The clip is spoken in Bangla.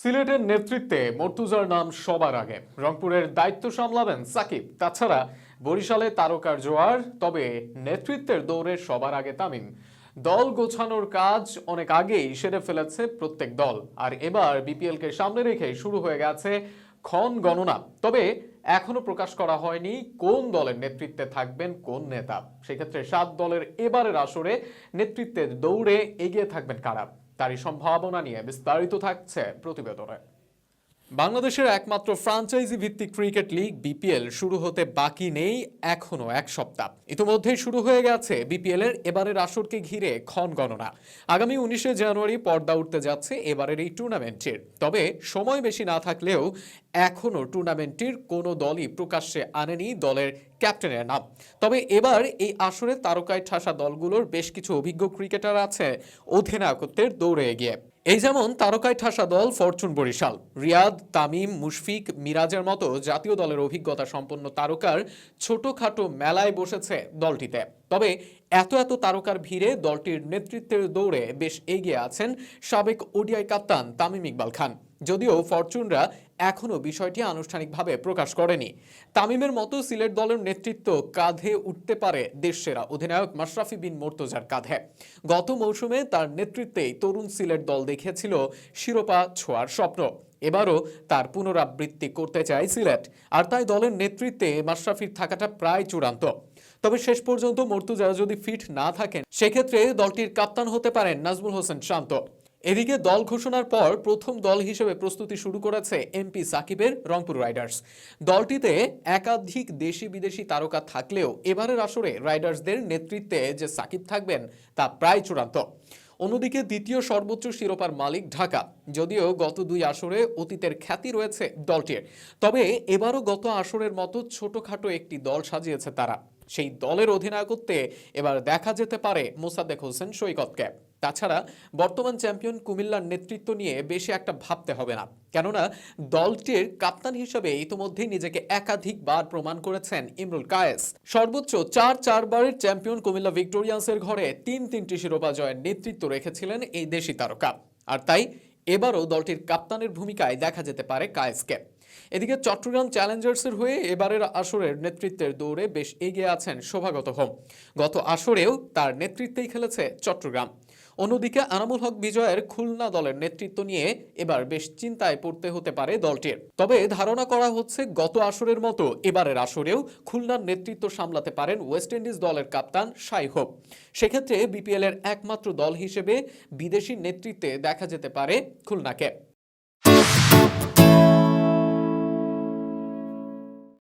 সিলেটের নেতৃত্বে মর্তুজার নাম সবার আগে। রংপুরের দায়িত্ব সামলাবেন সাকিব। তাছাড়া বরিশালে তারকার জোয়ার, তবে নেতৃত্বের দৌড়ে সবার আগে তামিম। দল গোছানোর কাজ অনেক আগেই সেরে ফেলেছে প্রত্যেক দল। আর এবার বিপিএলকে সামনে রেখে শুরু হয়ে গেছে ক্ষণ গণনা। তবে এখনও প্রকাশ করা হয়নি কোন দলের নেতৃত্বে থাকবেন কোন নেতা। সেক্ষেত্রে সাত দলের এবারের আসরে নেতৃত্বের দৌড়ে এগিয়ে থাকবেন কারা? তারই সম্ভাবনা নিয়ে বিস্তারিত থাকছে প্রতিবেদনে। বাংলাদেশের একমাত্র ফ্রাঞ্চাইজি ভিত্তিক ক্রিকেট লিগ, বিপিএল, শুরু হতে বাকি নেই এখনও এক সপ্তাহ। ইতিমধ্যেই শুরু হয়ে গেছে বিপিএল এর এবারের আসরকে ঘিরে ক্ষণ গণনা। আগামী উনিশে জানুয়ারি পর্দা উঠতে যাচ্ছে এবারের এই টুর্নামেন্টের। তবে সময় বেশি না থাকলেও এখনও টুর্নামেন্টটির কোনো দলই প্রকাশ্যে আনেনি দলের ক্যাপ্টেনের নাম। তবে এবার এই আসরে তারকায় ঠাসা দলগুলোর বেশ কিছু অভিজ্ঞ ক্রিকেটার আছে অধিনায়কত্বের দৌড়ে এগিয়ে। এই যেমন তারকায় ঠাসা দল, ফরচুন বরিশাল। রিয়াদ, তামিম, মুশফিক, মিরাজের মতো জাতীয় দলের অভিজ্ঞতা সম্পন্ন তারকার ছোটখাটো মেলায় বসেছে দলটিতে। তবে এত এত তারকার ভিড়ে দলটির নেতৃত্বের দৌড়ে বেশ এগিয়ে আছেন সাবেক ওডিআই কাপ্তান তামিম ইকবাল খান। যদিও ফরচুনরা এখনও বিষয়টি আনুষ্ঠানিকভাবে প্রকাশ করেনি। তামিমের মতো সিলেট দলের নেতৃত্ব কাঁধে উঠতে পারে দেশসেরা অধিনায়ক মাশরাফি বিন মোর্তজার কাঁধে। গত মৌসুমে তার নেতৃত্বেই তরুণ সিলেট দল দেখেছিল শিরোপা ছোঁয়ার স্বপ্ন। এবারও তার পুনরাবৃত্তি করতে চায় সিলেট, আর তাই দলের নেতৃত্বে মাশরাফির থাকাটা প্রায় চূড়ান্ত। তবে শেষ পর্যন্ত মর্তুজা যদি ফিট না থাকেন, সেক্ষেত্রে দলটির কাপ্তান হতে পারেন নাজমুল হোসেন শান্ত। এদিকে দল ঘোষণার পর প্রথম দল হিসেবে প্রস্তুতি শুরু করেছে এমপি সাকিবের রংপুর রাইডার্স। দলটিতে একাধিক দেশি বিদেশি তারকা থাকলেও এবারের আসরে রাইডার্সদের নেতৃত্বে যে সাকিব থাকবেন, তা প্রায় চূড়ান্ত। অন্যদিকে দ্বিতীয় সর্বোচ্চ শিরোপার মালিক ঢাকা। যদিও গত দুই আসরে অতীতের খ্যাতি রয়েছে দলটির, তবে এবারও গত আসরের মতো ছোটখাটো একটি দল সাজিয়েছে তারা। সেই দলের অধিনায়কত্বে এবার দেখা যেতে পারে মোসাদ্দেক হোসেন সৈকতকে। তাছাড়া বর্তমান চ্যাম্পিয়ন কুমিল্লার নেতৃত্ব নিয়ে বেশি একটা ভাবতে হবে না। কেননা দলটির কাপ্তান হিসেবে ইতোমধ্যেই নিজেকে একাধিকবার প্রমাণ করেছেন ইমরুল কায়েস। সর্বোচ্চ চার চারবারের চ্যাম্পিয়ন কুমিল্লা ভিক্টোরিয়ান্সের ঘরে তিন তিনটি শিরোপা জয়ের নেতৃত্ব রেখেছিলেন এই দেশি তারকা। আর তাই এবারও দলটির কাপ্তানের ভূমিকায় দেখা যেতে পারে কায়েসকে। এদিকে চট্টগ্রাম চ্যালেঞ্জার্সের হয়ে এবারের আসরের নেতৃত্বের দৌড়ে বেশ এগিয়ে আছেন শোভাগত হোম। গত আসরেও তার নেতৃত্বেই খেলেছে চট্টগ্রাম। অন্যদিকে আনামুল হক বিজয়ের খুলনা দলের নেতৃত্ব নিয়ে এবার বেশ চিন্তায় পড়তে হতে পারে দলটির। তবে ধারণা করা হচ্ছে গত আসরের মতো এবারের আসরেও খুলনার নেতৃত্ব সামলাতে পারেন ওয়েস্ট ইন্ডিজ দলের কাপ্তান সাই হোপ। সেক্ষেত্রে বিপিএল এর একমাত্র দল হিসেবে বিদেশি নেতৃত্বে দেখা যেতে পারে খুলনাকে।